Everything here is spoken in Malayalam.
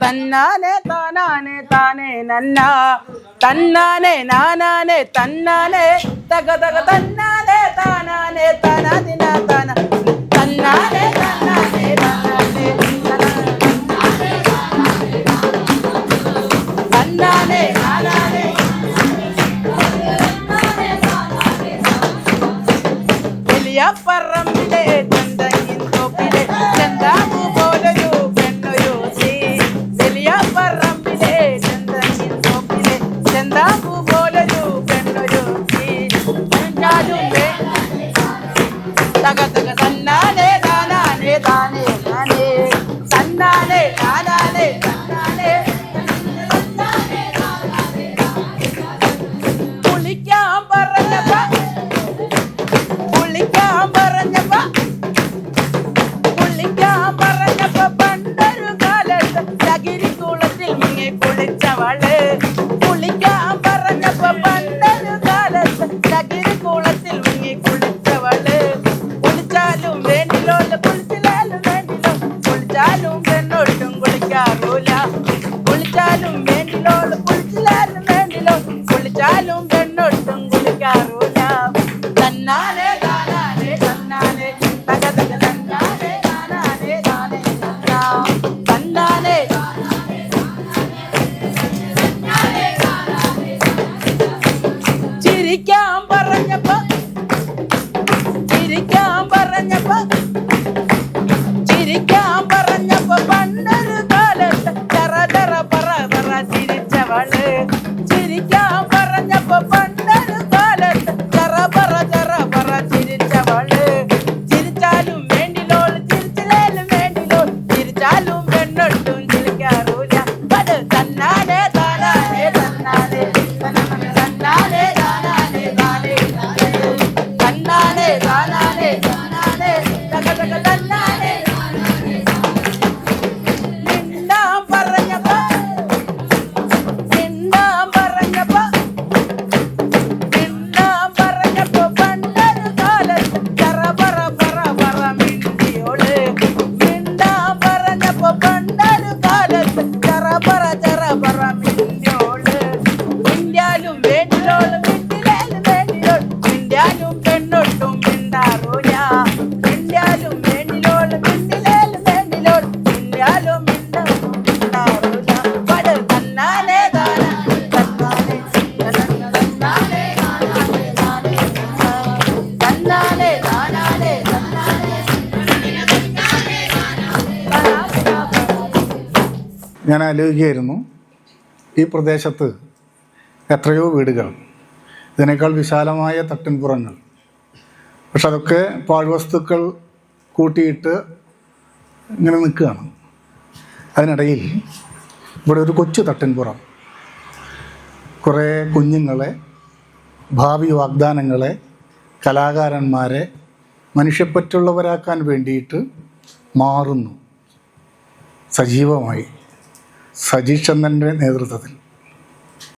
தன்னானே தானானே தானே நன்னா. தன்னானே நானானே தன்னானே. தக தக தன்னானே தானானே தானாதினா தானா. தன்னானே தன்னானே தானானே. தன்னானே நானானே வெளியா பர்றம் കുളത്തിൽ കുളിക്കാൻ പറഞ്ഞപ്പ പണ്ടൊരു കാലത്ത് ചകിരി കുളത്തിൽ മുങ്ങി കുളിച്ചവൾ. കുളിച്ചാലും വേണ്ടിലോൽ കുളിച്ചില്ലാലും വേണ്ടിലോ. കുളിച്ചാലും പെണ്ണൊട്ടും കുളിക്കാറൂല. കുളിച്ചാലും വേണ്ടിലോൾ കുളിച്ചില്ലാലും വേണ്ടിലോ. കുളിച്ചാലും പെണ്ണൊട്ടും കുളിക്കാറൂല. തന്നാനെ ഞാൻ ആലോചിക്കുകയായിരുന്നു. ഈ പ്രദേശത്ത് എത്രയോ വീടുകൾ. ഇതിനേക്കാൾ വിശാലമായ തട്ടിൻപുറങ്ങൾ. പക്ഷെ അതൊക്കെ പാഴ്വസ്തുക്കൾ കൂട്ടിയിട്ട് ഇങ്ങനെ നിൽക്കുകയാണ്. അതിനിടയിൽ ഇവിടെ ഒരു കൊച്ചു തട്ടിൻപുറം. കുറേ കുഞ്ഞുങ്ങളെ ഭാവി വാഗ്ദാനങ്ങളെ കലാകാരന്മാരെ മനുഷ്യപ്പറ്റുള്ളവരാക്കാൻ വേണ്ടിയിട്ട് മാറുന്നു. സജീവമായി. സജീഷ് ചന്ദ്രന്റെ നേതൃത്വത്തിൽ.